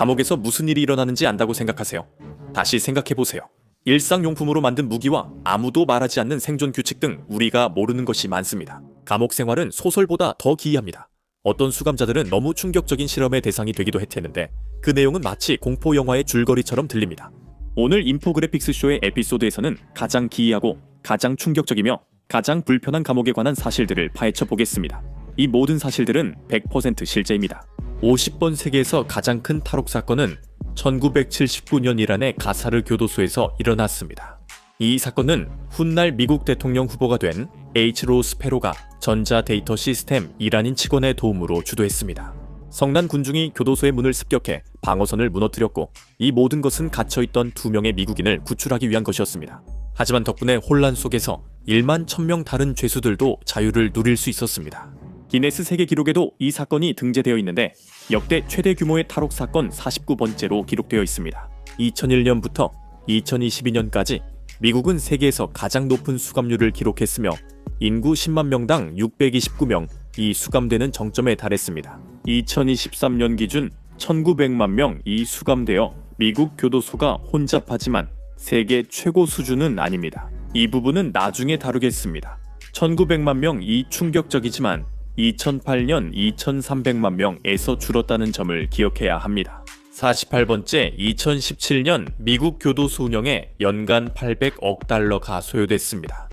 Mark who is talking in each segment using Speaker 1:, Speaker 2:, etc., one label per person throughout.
Speaker 1: 감옥에서 무슨 일이 일어나는지 안다고 생각하세요? 다시 생각해 보세요. 일상용품으로 만든 무기와 아무도 말하지 않는 생존 규칙 등 우리가 모르는 것이 많습니다. 감옥 생활은 소설보다 더 기이합니다. 어떤 수감자들은 너무 충격적인 실험의 대상이 되기도 했는데 그 내용은 마치 공포 영화의 줄거리처럼 들립니다. 오늘 인포그래픽스 쇼의 에피소드에서는 가장 기이하고 가장 충격적이며 가장 불편한 감옥에 관한 사실들을 파헤쳐 보겠습니다. 이 모든 사실들은 100% 실제입니다. 50번 세계에서 가장 큰 탈옥 사건은 1979년 이란의 가사르 교도소에서 일어났습니다. 이 사건은 훗날 미국 대통령 후보가 된 H로 스페로가 전자 데이터 시스템 이란인 직원의 도움으로 주도했습니다. 성난 군중이 교도소의 문을 습격해 방어선을 무너뜨렸고 이 모든 것은 갇혀있던 두 명의 미국인을 구출하기 위한 것이었습니다. 하지만 덕분에 혼란 속에서 1만 1000명 다른 죄수들도 자유를 누릴 수 있었습니다. 기네스 세계 기록에도 이 사건이 등재되어 있는데 역대 최대 규모의 탈옥 사건 49번째로 기록되어 있습니다. 2001년부터 2022년까지 미국은 세계에서 가장 높은 수감률을 기록했으며 인구 10만 명당 629명 이 수감되는 정점에 달했습니다. 2023년 기준 1900만 명 이 수감되어 미국 교도소가 혼잡하지만 세계 최고 수준은 아닙니다. 이 부분은 나중에 다루겠습니다. 1900만 명 이 충격적이지만 2008년 2300만 명에서 줄었다는 점을 기억해야 합니다. 48번째 2017년 미국 교도소 운영에 연간 800억 달러가 소요됐습니다.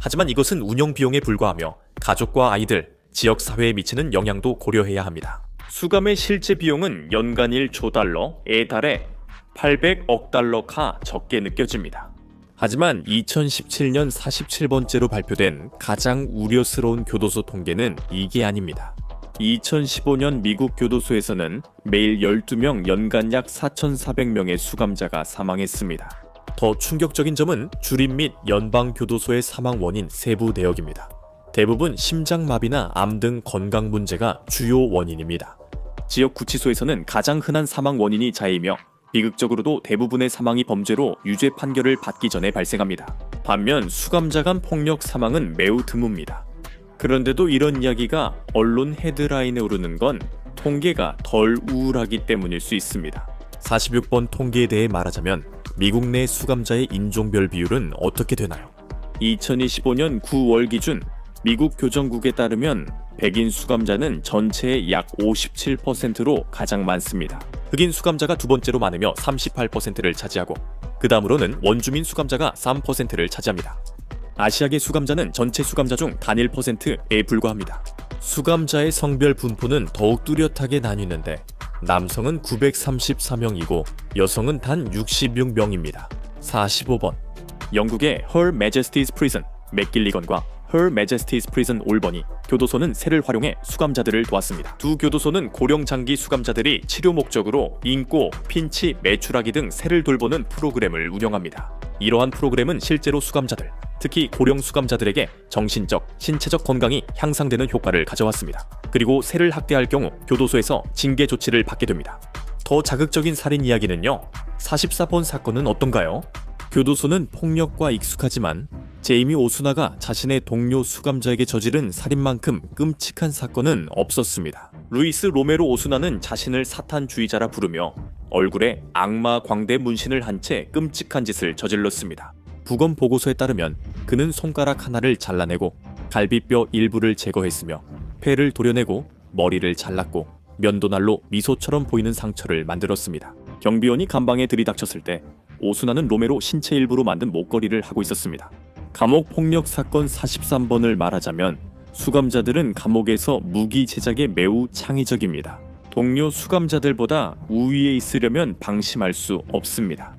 Speaker 1: 하지만 이것은 운영 비용에 불과하며 가족과 아이들, 지역 사회에 미치는 영향도 고려해야 합니다. 수감의 실제 비용은 연간 1조 달러 에 달해 800억 달러가 적게 느껴집니다. 하지만 2017년 47번째로 발표된 가장 우려스러운 교도소 통계는 이게 아닙니다. 2015년 미국 교도소에서는 매일 12명 연간 약 4,400명의 수감자가 사망했습니다. 더 충격적인 점은 주립 및 연방 교도소의 사망 원인 세부 내역입니다. 대부분 심장마비나 암 등 건강 문제가 주요 원인입니다. 지역 구치소에서는 가장 흔한 사망 원인이 자해이며 비극적으로도 대부분의 사망이 범죄로 유죄 판결을 받기 전에 발생합니다. 반면 수감자 간 폭력 사망은 매우 드뭅니다. 그런데도 이런 이야기가 언론 헤드라인에 오르는 건 통계가 덜 우울하기 때문일 수 있습니다. 46번 통계에 대해 말하자면 미국 내 수감자의 인종별 비율은 어떻게 되나요? 2025년 9월 기준 미국 교정국에 따르면 백인 수감자는 전체의 약 57%로 가장 많습니다. 흑인 수감자가 두 번째로 많으며 38%를 차지하고 그 다음으로는 원주민 수감자가 3%를 차지합니다. 아시아계 수감자는 전체 수감자 중 단 1%에 불과합니다. 수감자의 성별 분포는 더욱 뚜렷하게 나뉘는데 남성은 934명이고 여성은 단 66명입니다. 45번 영국의 Her Majesty's Prison 맥길리건과 Her Majesty's Prison 올버니 교도소는 새를 활용해 수감자들을 도왔습니다. 두 교도소는 고령 장기 수감자들이 치료 목적으로 인고, 핀치, 매출하기 등 새를 돌보는 프로그램을 운영합니다. 이러한 프로그램은 실제로 수감자들, 특히 고령 수감자들에게 정신적, 신체적 건강이 향상되는 효과를 가져왔습니다. 그리고 새를 학대할 경우 교도소에서 징계 조치를 받게 됩니다. 더 자극적인 살인 이야기는요. 44번 사건은 어떤가요? 교도소는 폭력과 익숙하지만 제이미 오수나가 자신의 동료 수감자에게 저지른 살인만큼 끔찍한 사건은 없었습니다. 루이스 로메로 오수나는 자신을 사탄주의자라 부르며 얼굴에 악마 광대 문신을 한 채 끔찍한 짓을 저질렀습니다. 부검 보고서에 따르면 그는 손가락 하나를 잘라내고 갈비뼈 일부를 제거했으며 폐를 도려내고 머리를 잘랐고 면도날로 미소처럼 보이는 상처를 만들었습니다. 경비원이 감방에 들이닥쳤을 때 오수나는 로메로 신체 일부로 만든 목걸이를 하고 있었습니다. 감옥 폭력 사건 43번을 말하자면 수감자들은 감옥에서 무기 제작에 매우 창의적입니다. 동료 수감자들보다 우위에 있으려면 방심할 수 없습니다.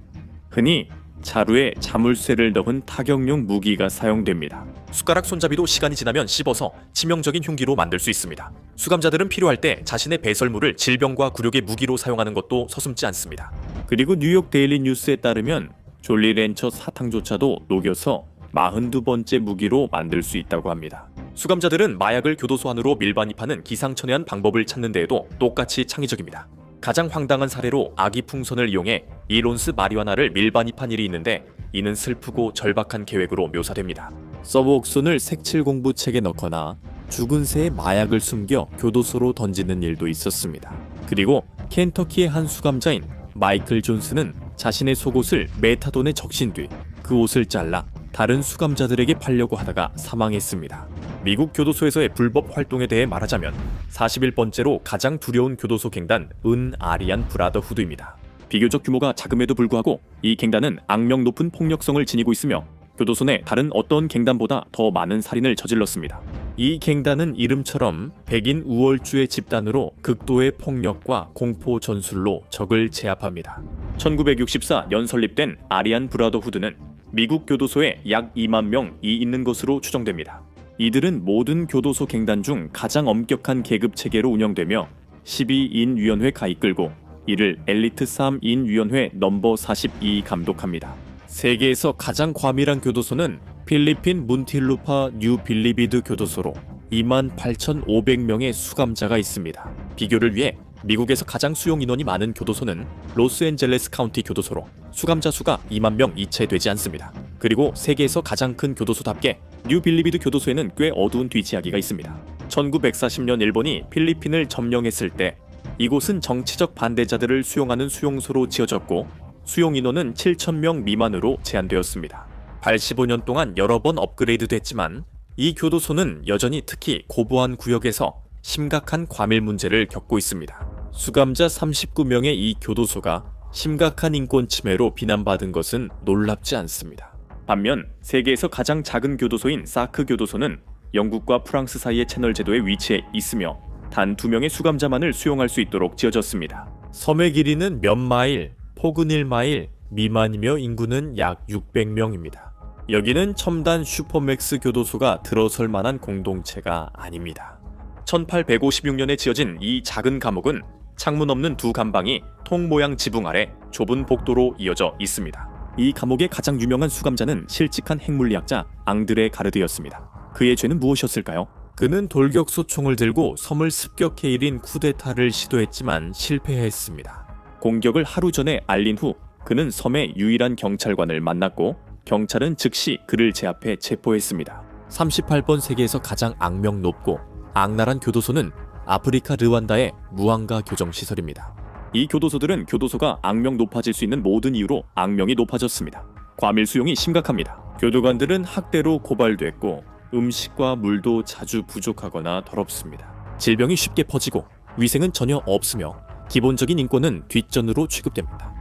Speaker 1: 흔히 자루에 자물쇠를 넣은 타격용 무기가 사용됩니다. 숟가락 손잡이도 시간이 지나면 씹어서 치명적인 흉기로 만들 수 있습니다. 수감자들은 필요할 때 자신의 배설물을 질병과 굴욕의 무기로 사용하는 것도 서슴지 않습니다. 그리고 뉴욕 데일리 뉴스에 따르면 졸리 렌처 사탕조차도 녹여서 42번째 무기로 만들 수 있다고 합니다. 수감자들은 마약을 교도소 안으로 밀반입하는 기상천외한 방법을 찾는 데에도 똑같이 창의적입니다. 가장 황당한 사례로 아기 풍선을 이용해 이론스 마리화나를 밀반입한 일이 있는데 이는 슬프고 절박한 계획으로 묘사됩니다. 서브옥손을 색칠 공부책에 넣거나 죽은 새에 마약을 숨겨 교도소로 던지는 일도 있었습니다. 그리고 켄터키의 한 수감자인 마이클 존스는 자신의 속옷을 메타돈에 적신 뒤 그 옷을 잘라 다른 수감자들에게 팔려고 하다가 사망했습니다. 미국 교도소에서의 불법 활동에 대해 말하자면 41번째로 가장 두려운 교도소 갱단 은 아리안 브라더후드입니다. 비교적 규모가 작음에도 불구하고 이 갱단은 악명 높은 폭력성을 지니고 있으며 교도소 내 다른 어떤 갱단보다 더 많은 살인을 저질렀습니다. 이 갱단은 이름처럼 백인 우월주의 집단으로 극도의 폭력과 공포 전술로 적을 제압합니다. 1964년 설립된 아리안 브라더후드는 미국 교도소에 약 2만 명이 있는 것으로 추정됩니다. 이들은 모든 교도소 갱단 중 가장 엄격한 계급 체계로 운영되며 12인 위원회 가 이끌고 이를 엘리트 3인 위원회 넘버 42 감독합니다. 세계에서 가장 과밀한 교도소는 필리핀 문틸루파 뉴 빌리비드 교도소로 28,500명의 수감자가 있습니다. 비교를 위해 미국에서 가장 수용 인원이 많은 교도소는 로스앤젤레스 카운티 교도소로 수감자 수가 2만 명 이 채 되지 않습니다. 그리고 세계에서 가장 큰 교도소답게 뉴 빌리비드 교도소에는 꽤 어두운 뒤치야기가 있습니다. 1940년 일본이 필리핀을 점령했을 때 이곳은 정치적 반대자들을 수용하는 수용소로 지어졌고 수용 인원은 7,000명 미만으로 제한되었습니다. 85년 동안 여러 번 업그레이드 됐지만 이 교도소는 여전히 특히 고보안 구역에서 심각한 과밀 문제를 겪고 있습니다. 수감자 39명의 이 교도소가 심각한 인권 침해로 비난받은 것은 놀랍지 않습니다. 반면 세계에서 가장 작은 교도소인 사크 교도소는 영국과 프랑스 사이의 채널 제도에 위치해 있으며 단 두 명의 수감자만을 수용할 수 있도록 지어졌습니다. 섬의 길이는 몇 마일, 폭은 1마일 미만이며 인구는 약 600명입니다. 여기는 첨단 슈퍼맥스 교도소가 들어설 만한 공동체가 아닙니다. 1856년에 지어진 이 작은 감옥은 창문 없는 두 감방이 통 모양 지붕 아래 좁은 복도로 이어져 있습니다. 이 감옥의 가장 유명한 수감자는 실직한 핵물리학자 앙드레 가르드였습니다. 그의 죄는 무엇이었을까요? 그는 돌격소 총을 들고 섬을 습격해 일인 쿠데타를 시도했지만 실패했습니다. 공격을 하루 전에 알린 후 그는 섬의 유일한 경찰관을 만났고 경찰은 즉시 그를 제압해 체포했습니다. 38번 세계에서 가장 악명 높고 악랄한 교도소는 아프리카 르완다의 무항가 교정 시설입니다. 이 교도소들은 교도소가 악명 높아질 수 있는 모든 이유로 악명이 높아졌습니다. 과밀 수용이 심각합니다. 교도관들은 학대로 고발됐고 음식과 물도 자주 부족하거나 더럽습니다. 질병이 쉽게 퍼지고 위생은 전혀 없으며 기본적인 인권은 뒷전으로 취급됩니다.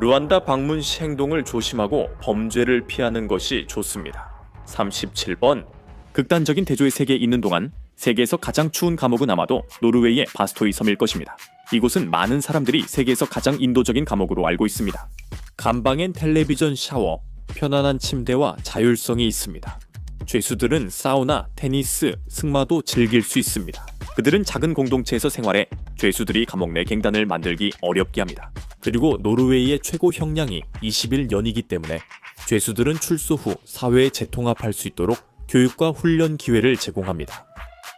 Speaker 1: 루안다 방문 시 행동을 조심하고 범죄를 피하는 것이 좋습니다. 37번 극단적인 대조의 세계에 있는 동안 세계에서 가장 추운 감옥은 아마도 노르웨이의 바스토이 섬일 것입니다. 이곳은 많은 사람들이 세계에서 가장 인도적인 감옥으로 알고 있습니다. 감방엔 텔레비전 샤워, 편안한 침대와 자율성이 있습니다. 죄수들은 사우나, 테니스, 승마도 즐길 수 있습니다. 그들은 작은 공동체에서 생활해 죄수들이 감옥 내 갱단을 만들기 어렵게 합니다. 그리고 노르웨이의 최고 형량이 21년이기 때문에 죄수들은 출소 후 사회에 재통합할 수 있도록 교육과 훈련 기회를 제공합니다.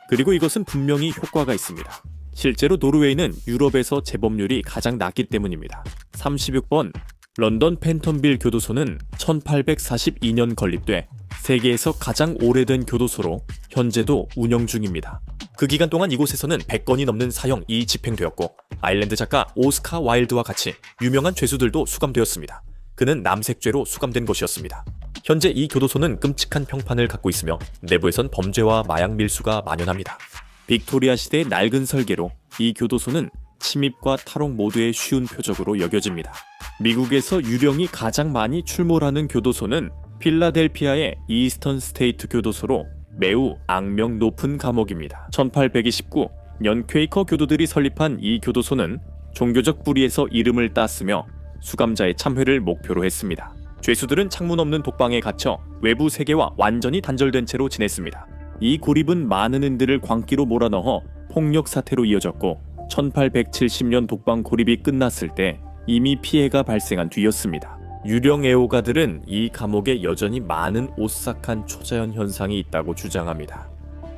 Speaker 1: 그리고 이것은 분명히 효과가 있습니다. 실제로 노르웨이는 유럽에서 재범률이 가장 낮기 때문입니다. 36번 런던 팬텀빌 교도소는 1842년 건립돼 세계에서 가장 오래된 교도소로 현재도 운영 중입니다. 그 기간 동안 이곳에서는 100건이 넘는 사형이 집행되었고 아일랜드 작가 오스카 와일드와 같이 유명한 죄수들도 수감되었습니다. 그는 남색죄로 수감된 것이었습니다. 현재 이 교도소는 끔찍한 평판을 갖고 있으며 내부에선 범죄와 마약 밀수가 만연합니다. 빅토리아 시대의 낡은 설계로 이 교도소는 침입과 탈옥 모두의 쉬운 표적으로 여겨집니다. 미국에서 유령이 가장 많이 출몰하는 교도소는 필라델피아의 이스턴 스테이트 교도소로 매우 악명 높은 감옥입니다. 1829년 퀘이커 교도들이 설립한 이 교도소는 종교적 뿌리에서 이름을 땄으며 수감자의 참회를 목표로 했습니다. 죄수들은 창문 없는 독방에 갇혀 외부 세계와 완전히 단절된 채로 지냈습니다. 이 고립은 많은 인들을 광기로 몰아넣어 폭력 사태로 이어졌고 1870년 독방 고립이 끝났을 때 이미 피해가 발생한 뒤였습니다. 유령 애호가들은 이 감옥에 여전히 많은 오싹한 초자연 현상이 있다고 주장합니다.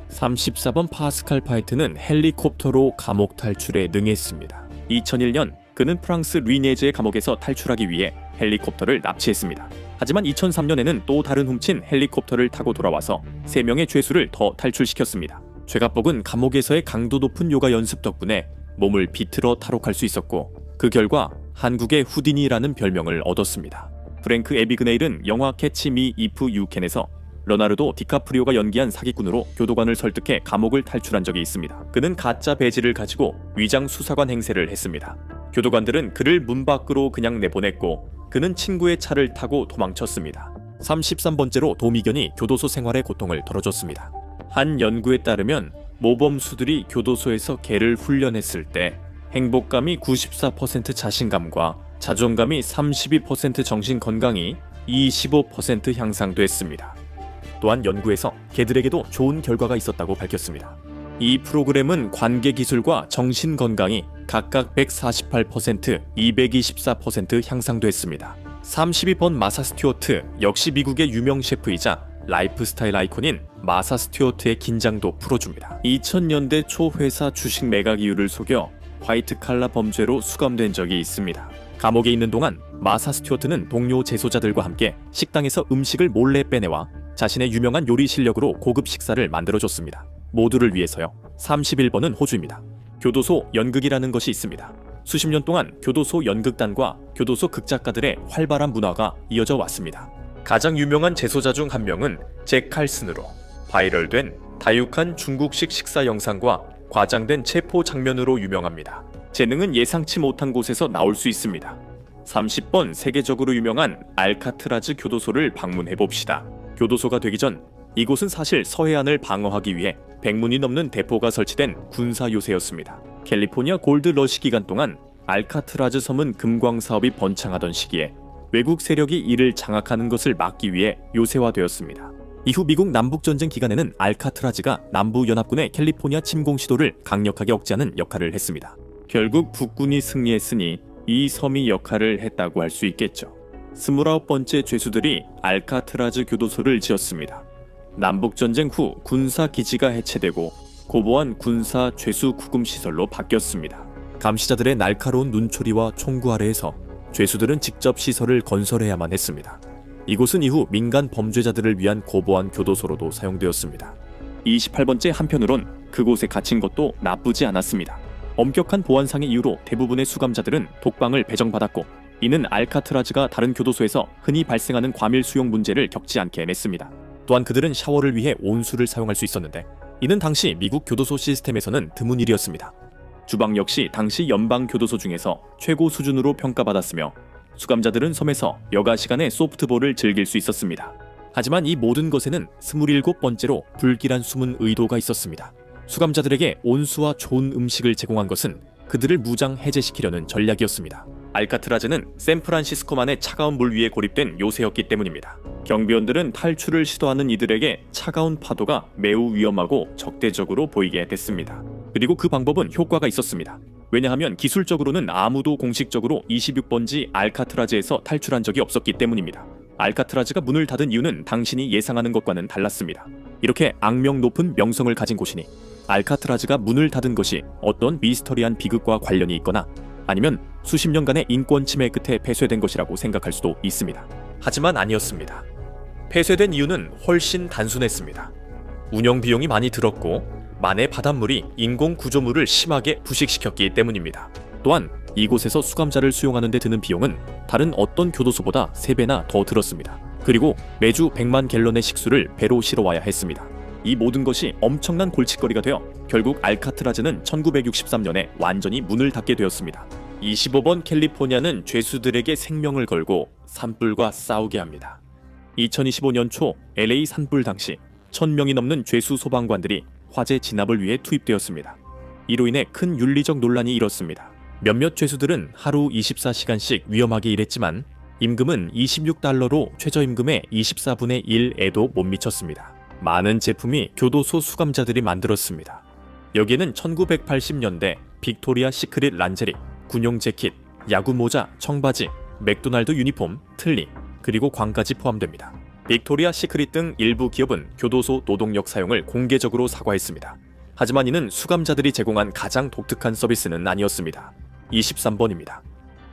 Speaker 1: 34번 파스칼 파이트는 헬리콥터로 감옥 탈출에 능했습니다. 2001년 그는 프랑스 루이네즈의 감옥에서 탈출하기 위해 헬리콥터를 납치했습니다. 하지만 2003년에는 또 다른 훔친 헬리콥터를 타고 돌아와서 3명의 죄수를 더 탈출시켰습니다. 죄가복은 감옥에서의 강도 높은 요가 연습 덕분에 몸을 비틀어 탈옥할 수 있었고 그 결과 한국의 후디니라는 별명을 얻었습니다. 프랭크 에비그네일은 영화 캐치 미 이프 유캔에서 러나르도 디카프리오가 연기한 사기꾼으로 교도관을 설득해 감옥을 탈출한 적이 있습니다. 그는 가짜 배지를 가지고 위장 수사관 행세를 했습니다. 교도관들은 그를 문 밖으로 그냥 내보냈고 그는 친구의 차를 타고 도망쳤습니다. 33번째로 도미견이 교도소 생활의 고통을 덜어줬습니다. 한 연구에 따르면 모범수들이 교도소에서 개를 훈련했을 때 행복감이 94% 자신감과 자존감이 32% 정신 건강이 25% 향상됐습니다. 또한 연구에서 개들에게도 좋은 결과가 있었다고 밝혔습니다. 이 프로그램은 관계 기술과 정신 건강이 각각 148%, 224% 향상됐습니다. 32번 마사 스튜어트 역시 미국의 유명 셰프이자 라이프스타일 아이콘인 마사 스튜어트의 긴장도 풀어줍니다. 2000년대 초 회사 주식 매각 이유를 속여 화이트 칼라 범죄로 수감된 적이 있습니다. 감옥에 있는 동안 마사 스튜어트는 동료 재소자들과 함께 식당에서 음식을 몰래 빼내와 자신의 유명한 요리 실력으로 고급 식사를 만들어줬습니다. 모두를 위해서요. 31번은 호주입니다. 교도소 연극이라는 것이 있습니다. 수십 년 동안 교도소 연극단과 교도소 극작가들의 활발한 문화가 이어져 왔습니다. 가장 유명한 재소자 중 한 명은 잭 칼슨으로 바이럴된 다육한 중국식 식사 영상과 과장된 체포 장면으로 유명합니다. 재능은 예상치 못한 곳에서 나올 수 있습니다. 30번 세계적으로 유명한 알카트라즈 교도소를 방문해 봅시다. 교도소가 되기 전 이곳은 사실 서해안을 방어하기 위해 100문이 넘는 대포가 설치된 군사 요새였습니다. 캘리포니아 골드 러시 기간 동안 알카트라즈 섬은 금광 사업이 번창하던 시기에 외국 세력이 이를 장악하는 것을 막기 위해 요새화되었습니다. 이후 미국 남북전쟁 기간에는 알카트라즈가 남부 연합군의 캘리포니아 침공 시도를 강력하게 억제하는 역할을 했습니다. 결국 북군이 승리했으니 이 섬이 역할을 했다고 할 수 있겠죠. 29번째 죄수들이 알카트라즈 교도소를 지었습니다. 남북전쟁 후 군사 기지가 해체되고 고보한 군사 죄수 구금 시설로 바뀌었습니다. 감시자들의 날카로운 눈초리와 총구 아래에서 죄수들은 직접 시설을 건설해야만 했습니다. 이곳은 이후 민간 범죄자들을 위한 고보한 교도소로도 사용되었습니다. 28번째 한편으론 그곳에 갇힌 것도 나쁘지 않았습니다. 엄격한 보안상의 이유로 대부분의 수감자들은 독방을 배정받았고 이는 알카트라즈가 다른 교도소에서 흔히 발생하는 과밀 수용 문제를 겪지 않게 해냈습니다. 또한 그들은 샤워를 위해 온수를 사용할 수 있었는데 이는 당시 미국 교도소 시스템에서는 드문 일이었습니다. 주방 역시 당시 연방 교도소 중에서 최고 수준으로 평가받았으며 수감자들은 섬에서 여가 시간에 소프트볼을 즐길 수 있었습니다. 하지만 이 모든 것에는 27번째로 불길한 숨은 의도가 있었습니다. 수감자들에게 온수와 좋은 음식을 제공한 것은 그들을 무장 해제시키려는 전략이었습니다. 알카트라즈는 샌프란시스코만의 차가운 물 위에 고립된 요새였기 때문입니다. 경비원들은 탈출을 시도하는 이들에게 차가운 파도가 매우 위험하고 적대적으로 보이게 됐습니다. 그리고 그 방법은 효과가 있었습니다. 왜냐하면 기술적으로는 아무도 공식적으로 26번지 알카트라즈에서 탈출한 적이 없었기 때문입니다. 알카트라즈가 문을 닫은 이유는 당신이 예상하는 것과는 달랐습니다. 이렇게 악명 높은 명성을 가진 곳이니 알카트라즈가 문을 닫은 것이 어떤 미스터리한 비극과 관련이 있거나 아니면 수십 년간의 인권 침해 끝에 폐쇄된 것이라고 생각할 수도 있습니다. 하지만 아니었습니다. 폐쇄된 이유는 훨씬 단순했습니다. 운영 비용이 많이 들었고 만의 바닷물이 인공 구조물을 심하게 부식시켰기 때문입니다. 또한 이곳에서 수감자를 수용하는 데 드는 비용은 다른 어떤 교도소보다 3배나 더 들었습니다. 그리고 매주 100만 갤런의 식수를 배로 실어와야 했습니다. 이 모든 것이 엄청난 골칫거리가 되어 결국 알카트라즈는 1963년에 완전히 문을 닫게 되었습니다. 25번 캘리포니아는 죄수들에게 생명을 걸고 산불과 싸우게 합니다. 2025년 초 LA 산불 당시 1000명이 넘는 죄수 소방관들이 화재 진압을 위해 투입되었습니다. 이로 인해 큰 윤리적 논란이 일었습니다. 몇몇 죄수들은 하루 24시간씩 위험하게 일했지만 임금은 26달러로 최저임금의 24분의 1에도 못 미쳤습니다. 많은 제품이 교도소 수감자들이 만들었습니다. 여기에는 1980년대 빅토리아 시크릿 란제리, 군용 재킷, 야구 모자, 청바지, 맥도날드 유니폼, 틀니, 그리고 광까지 포함됩니다. 빅토리아 시크릿 등 일부 기업은 교도소 노동력 사용을 공개적으로 사과했습니다. 하지만 이는 수감자들이 제공한 가장 독특한 서비스는 아니었습니다. 23번입니다.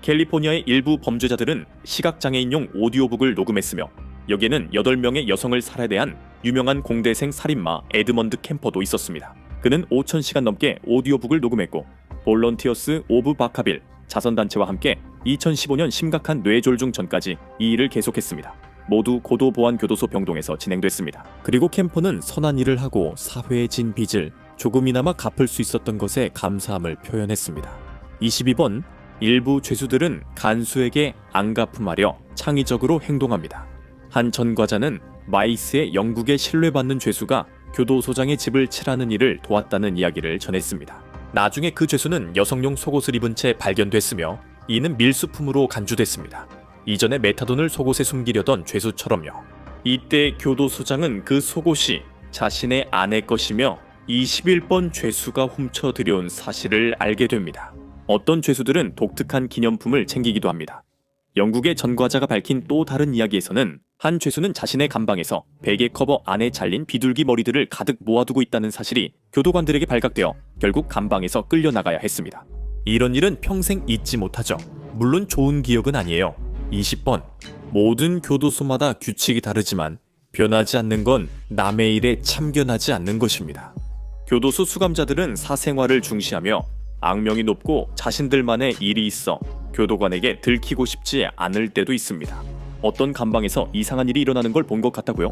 Speaker 1: 캘리포니아의 일부 범죄자들은 시각장애인용 오디오북을 녹음했으며 여기에는 8명의 여성을 살해대한 유명한 공대생 살인마 에드먼드 캠퍼도 있었습니다. 그는 5,000시간 넘게 오디오북을 녹음했고 볼런티어스 오브 바카빌 자선단체와 함께 2015년 심각한 뇌졸중 전까지 이 일을 계속했습니다. 모두 고도보안 교도소 병동에서 진행됐습니다. 그리고 캠퍼는 선한 일을 하고 사회에 진 빚을 조금이나마 갚을 수 있었던 것에 감사함을 표현했습니다. 22번 일부 죄수들은 간수에게 안가품하려 창의적으로 행동합니다. 한 전과자는 마이스의 영국에 신뢰받는 죄수가 교도소장의 집을 칠하는 일을 도왔다는 이야기를 전했습니다. 나중에 그 죄수는 여성용 속옷을 입은 채 발견됐으며 이는 밀수품으로 간주됐습니다. 이전에 메타돈을 속옷에 숨기려던 죄수처럼요. 이때 교도소장은 그 속옷이 자신의 아내 것이며 21번 죄수가 훔쳐 들여온 사실을 알게 됩니다. 어떤 죄수들은 독특한 기념품을 챙기기도 합니다. 영국의 전과자가 밝힌 또 다른 이야기에서는 한 죄수는 자신의 감방에서 베개 커버 안에 잘린 비둘기 머리들을 가득 모아두고 있다는 사실이 교도관들에게 발각되어 결국 감방에서 끌려나가야 했습니다. 이런 일은 평생 잊지 못하죠. 물론 좋은 기억은 아니에요. 20번. 모든 교도소마다 규칙이 다르지만 변하지 않는 건 남의 일에 참견하지 않는 것입니다. 교도소 수감자들은 사생활을 중시하며 악명이 높고 자신들만의 일이 있어 교도관에게 들키고 싶지 않을 때도 있습니다. 어떤 감방에서 이상한 일이 일어나는 걸 본 것 같다고요?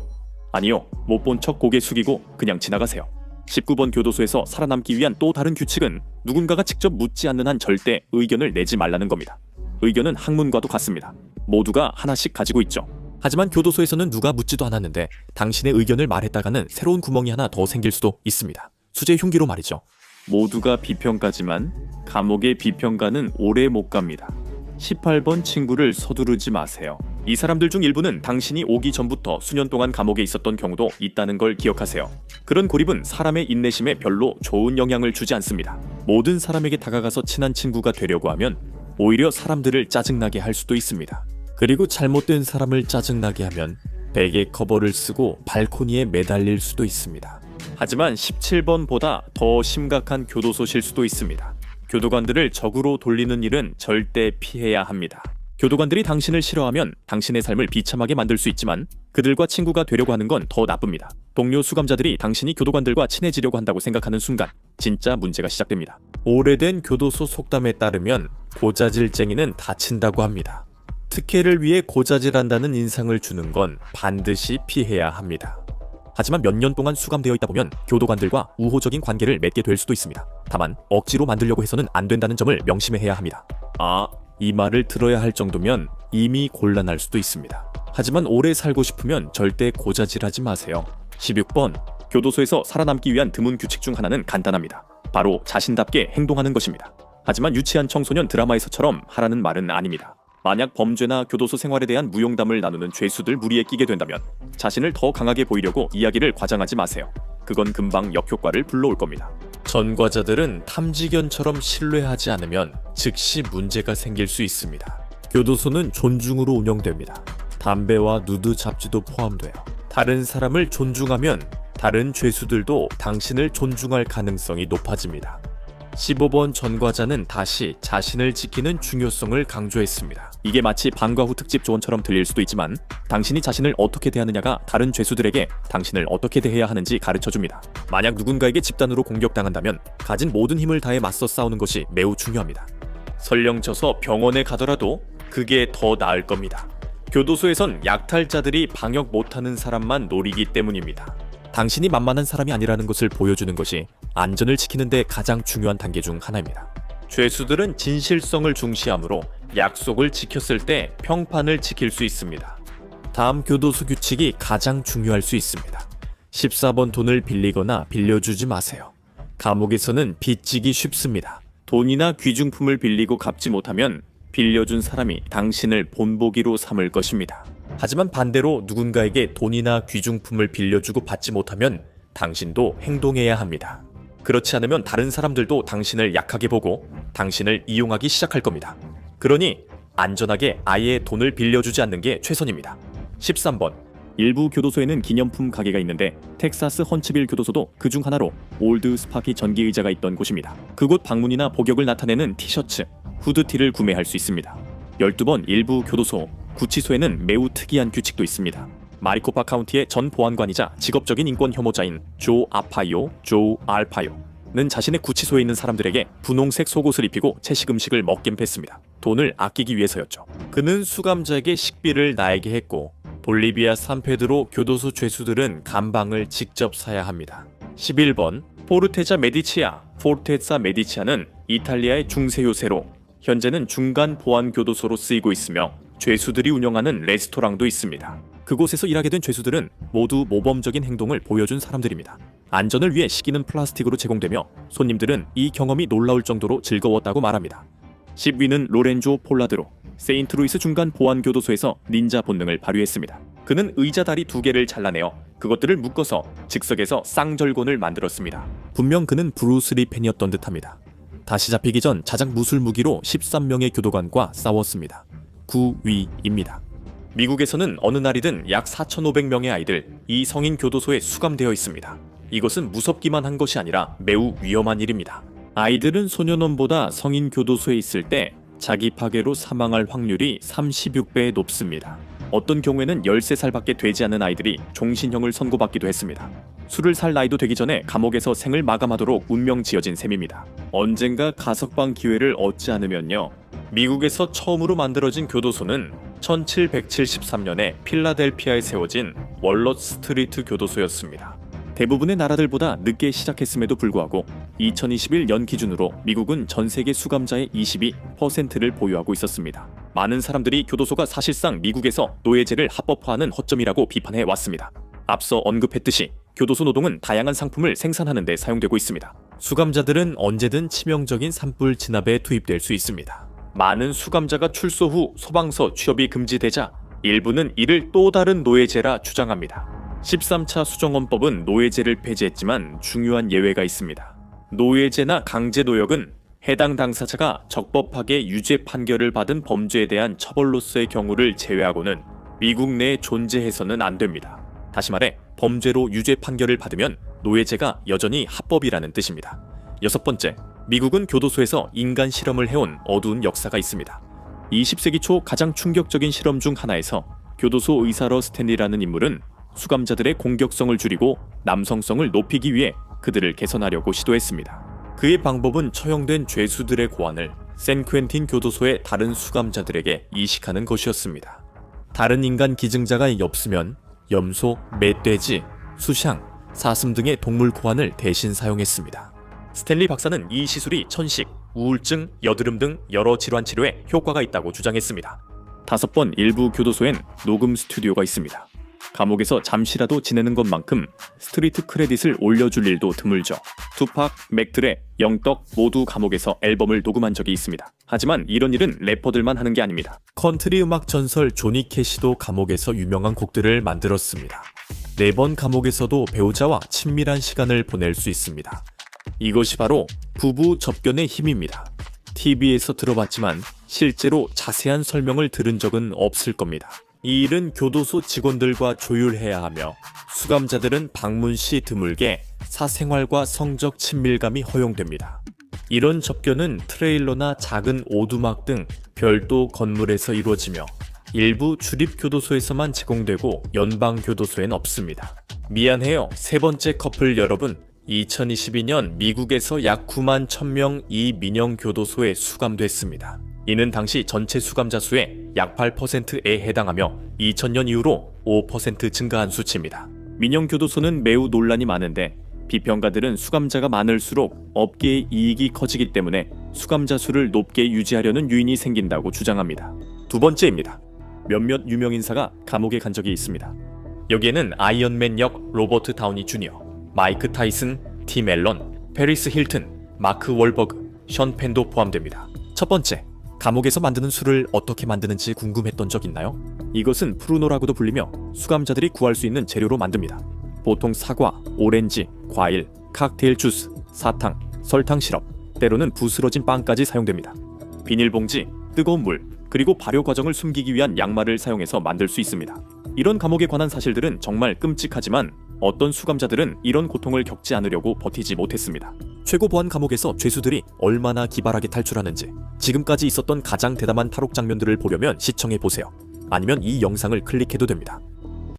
Speaker 1: 아니요. 못 본 척 고개 숙이고 그냥 지나가세요. 19번 교도소에서 살아남기 위한 또 다른 규칙은 누군가가 직접 묻지 않는 한 절대 의견을 내지 말라는 겁니다. 의견은 학문과도 같습니다. 모두가 하나씩 가지고 있죠. 하지만 교도소에서는 누가 묻지도 않았는데 당신의 의견을 말했다가는 새로운 구멍이 하나 더 생길 수도 있습니다. 수재 흉기로 말이죠. 모두가 비평가지만 감옥의 비평가는 오래 못 갑니다. 18번 친구를 서두르지 마세요. 이 사람들 중 일부는 당신이 오기 전부터 수년 동안 감옥에 있었던 경우도 있다는 걸 기억하세요. 그런 고립은 사람의 인내심에 별로 좋은 영향을 주지 않습니다. 모든 사람에게 다가가서 친한 친구가 되려고 하면 오히려 사람들을 짜증나게 할 수도 있습니다. 그리고 잘못된 사람을 짜증나게 하면 베개 커버를 쓰고 발코니에 매달릴 수도 있습니다. 하지만 17번보다 더 심각한 교도소 실수도 있습니다. 교도관들을 적으로 돌리는 일은 절대 피해야 합니다. 교도관들이 당신을 싫어하면 당신의 삶을 비참하게 만들 수 있지만 그들과 친구가 되려고 하는 건 더 나쁩니다. 동료 수감자들이 당신이 교도관들과 친해지려고 한다고 생각하는 순간 진짜 문제가 시작됩니다. 오래된 교도소 속담에 따르면 고자질쟁이는 다친다고 합니다. 특혜를 위해 고자질한다는 인상을 주는 건 반드시 피해야 합니다. 하지만 몇 년 동안 수감되어 있다 보면 교도관들과 우호적인 관계를 맺게 될 수도 있습니다. 다만 억지로 만들려고 해서는 안 된다는 점을 명심해야 합니다. 아, 이 말을 들어야 할 정도면 이미 곤란할 수도 있습니다. 하지만 오래 살고 싶으면 절대 고자질하지 마세요. 16번 교도소에서 살아남기 위한 드문 규칙 중 하나는 간단합니다. 바로 자신답게 행동하는 것입니다. 하지만 유치한 청소년 드라마에서처럼 하라는 말은 아닙니다. 만약 범죄나 교도소 생활에 대한 무용담을 나누는 죄수들 무리에 끼게 된다면 자신을 더 강하게 보이려고 이야기를 과장하지 마세요. 그건 금방 역효과를 불러올 겁니다. 전과자들은 탐지견처럼 신뢰하지 않으면 즉시 문제가 생길 수 있습니다. 교도소는 존중으로 운영됩니다. 담배와 누드 잡지도 포함돼요. 다른 사람을 존중하면 다른 죄수들도 당신을 존중할 가능성이 높아집니다. 15번 전과자는 다시 자신을 지키는 중요성을 강조했습니다. 이게 마치 방과 후 특집 조언처럼 들릴 수도 있지만 당신이 자신을 어떻게 대하느냐가 다른 죄수들에게 당신을 어떻게 대해야 하는지 가르쳐 줍니다. 만약 누군가에게 집단으로 공격당한다면 가진 모든 힘을 다해 맞서 싸우는 것이 매우 중요합니다. 설령 져서 병원에 가더라도 그게 더 나을 겁니다. 교도소에선 약탈자들이 방역 못하는 사람만 노리기 때문입니다. 당신이 만만한 사람이 아니라는 것을 보여주는 것이 안전을 지키는 데 가장 중요한 단계 중 하나입니다. 죄수들은 진실성을 중시하므로 약속을 지켰을 때 평판을 지킬 수 있습니다. 다음 교도소 규칙이 가장 중요할 수 있습니다. 14번 돈을 빌리거나 빌려주지 마세요. 감옥에서는 빚지기 쉽습니다. 돈이나 귀중품을 빌리고 갚지 못하면 빌려준 사람이 당신을 본보기로 삼을 것입니다. 하지만 반대로 누군가에게 돈이나 귀중품을 빌려주고 받지 못하면 당신도 행동해야 합니다. 그렇지 않으면 다른 사람들도 당신을 약하게 보고 당신을 이용하기 시작할 겁니다. 그러니 안전하게 아예 돈을 빌려주지 않는 게 최선입니다. 13번. 일부 교도소에는 기념품 가게가 있는데 텍사스 헌츠빌 교도소도 그 중 하나로 올드 스파키 전기 의자가 있던 곳입니다. 그곳 방문이나 복역을 나타내는 티셔츠, 후드티를 구매할 수 있습니다. 12번 일부 교도소, 구치소에는 매우 특이한 규칙도 있습니다. 마리코파 카운티의 전 보안관이자 직업적인 인권 혐오자인 조 아파요, 조 알파요, 는 자신의 구치소에 있는 사람들에게 분홍색 속옷을 입히고 채식 음식을 먹게 했습니다. 돈을 아끼기 위해서였죠. 그는 수감자에게 식비를 나에게 했고 볼리비아 산페드로 교도소 죄수들은 감방을 직접 사야 합니다. 11번 포르테자 메디치아 포르테사 메디치아는 이탈리아의 중세 요새로 현재는 중간 보안 교도소로 쓰이고 있으며 죄수들이 운영하는 레스토랑도 있습니다. 그곳에서 일하게 된 죄수들은 모두 모범적인 행동을 보여준 사람들입니다. 안전을 위해 식기는 플라스틱으로 제공되며 손님들은 이 경험이 놀라울 정도로 즐거웠다고 말합니다. 10위는 로렌조 폴라드로 세인트루이스 중간 보안교도소에서 닌자 본능을 발휘했습니다. 그는 의자 다리 두 개를 잘라내어 그것들을 묶어서 즉석에서 쌍절곤을 만들었습니다. 분명 그는 브루스리 팬이었던 듯합니다. 다시 잡히기 전 자작 무술 무기로 13명의 교도관과 싸웠습니다. 9위입니다. 미국에서는 어느 날이든 약 4,500명의 아이들 이 성인 교도소에 수감되어 있습니다. 이것은 무섭기만 한 것이 아니라 매우 위험한 일입니다. 아이들은 소년원보다 성인 교도소에 있을 때 자기 파괴로 사망할 확률이 36배 높습니다. 어떤 경우에는 13살밖에 되지 않은 아이들이 종신형을 선고받기도 했습니다. 술을 살 나이도 되기 전에 감옥에서 생을 마감하도록 운명 지어진 셈입니다. 언젠가 가석방 기회를 얻지 않으면요. 미국에서 처음으로 만들어진 교도소는 1773년에 필라델피아에 세워진 월럿 스트리트 교도소였습니다. 대부분의 나라들보다 늦게 시작했음에도 불구하고 2021년 기준으로 미국은 전 세계 수감자의 22%를 보유하고 있었습니다. 많은 사람들이 교도소가 사실상 미국에서 노예제를 합법화하는 허점이라고 비판해 왔습니다. 앞서 언급했듯이 교도소 노동은 다양한 상품을 생산하는 데 사용되고 있습니다. 수감자들은 언제든 치명적인 산불 진압에 투입될 수 있습니다. 많은 수감자가 출소 후 소방서 취업이 금지되자 일부는 이를 또 다른 노예제라 주장합니다. 13차 수정헌법은 노예제를 폐지했지만 중요한 예외가 있습니다. 노예제나 강제노역은 해당 당사자가 적법하게 유죄 판결을 받은 범죄에 대한 처벌로서의 경우를 제외하고는 미국 내에 존재해서는 안 됩니다. 다시 말해 범죄로 유죄 판결을 받으면 노예제가 여전히 합법이라는 뜻입니다. 여섯 번째, 미국은 교도소에서 인간 실험을 해온 어두운 역사가 있습니다. 20세기 초 가장 충격적인 실험 중 하나에서 교도소 의사러 스탠리라는 인물은 수감자들의 공격성을 줄이고 남성성을 높이기 위해 그들을 개선하려고 시도했습니다. 그의 방법은 처형된 죄수들의 고안을 샌퀸틴 교도소의 다른 수감자들에게 이식하는 것이었습니다. 다른 인간 기증자가 없으면 염소, 멧돼지, 수샹, 사슴 등의 동물 고안을 대신 사용했습니다. 스탠리 박사는 이 시술이 천식, 우울증, 여드름 등 여러 질환 치료에 효과가 있다고 주장했습니다. 다섯 번 일부 교도소엔 녹음 스튜디오가 있습니다. 감옥에서 잠시라도 지내는 것만큼 스트리트 크레딧을 올려줄 일도 드물죠. 투팍, 맥드레, 영떡 모두 감옥에서 앨범을 녹음한 적이 있습니다. 하지만 이런 일은 래퍼들만 하는 게 아닙니다. 컨트리 음악 전설 조니 캐시도 감옥에서 유명한 곡들을 만들었습니다. 네 번 감옥에서도 배우자와 친밀한 시간을 보낼 수 있습니다. 이것이 바로 부부 접견의 힘입니다. TV에서 들어봤지만 실제로 자세한 설명을 들은 적은 없을 겁니다. 이 일은 교도소 직원들과 조율해야 하며 수감자들은 방문 시 드물게 사생활과 성적 친밀감이 허용됩니다. 이런 접견은 트레일러나 작은 오두막 등 별도 건물에서 이루어지며 일부 주립교도소에서만 제공되고 연방교도소엔 없습니다. 미안해요. 세 번째 커플 여러분. 2022년 미국에서 약 9만 1000명 이 민영 교도소에 수감됐습니다. 이는 당시 전체 수감자 수의 약 8%에 해당하며 2000년 이후로 5% 증가한 수치입니다. 민영 교도소는 매우 논란이 많은데 비평가들은 수감자가 많을수록 업계의 이익이 커지기 때문에 수감자 수를 높게 유지하려는 유인이 생긴다고 주장합니다. 두 번째입니다. 몇몇 유명 인사가 감옥에 간 적이 있습니다. 여기에는 아이언맨 역 로버트 다우니 주니어, 마이크 타이슨, 팀 앨런, 페리스 힐튼, 마크 월버그, 션 펜도 포함됩니다. 첫 번째, 감옥에서 만드는 술을 어떻게 만드는지 궁금했던 적 있나요? 이것은 프루노라고도 불리며 수감자들이 구할 수 있는 재료로 만듭니다. 보통 사과, 오렌지, 과일, 칵테일 주스, 사탕, 설탕 시럽, 때로는 부스러진 빵까지 사용됩니다. 비닐봉지, 뜨거운 물, 그리고 발효 과정을 숨기기 위한 양말을 사용해서 만들 수 있습니다. 이런 감옥에 관한 사실들은 정말 끔찍하지만 어떤 수감자들은 이런 고통을 겪지 않으려고 버티지 못했습니다. 최고 보안 감옥에서 죄수들이 얼마나 기발하게 탈출하는지 지금까지 있었던 가장 대담한 탈옥 장면들을 보려면 시청해 보세요. 아니면 이 영상을 클릭해도 됩니다.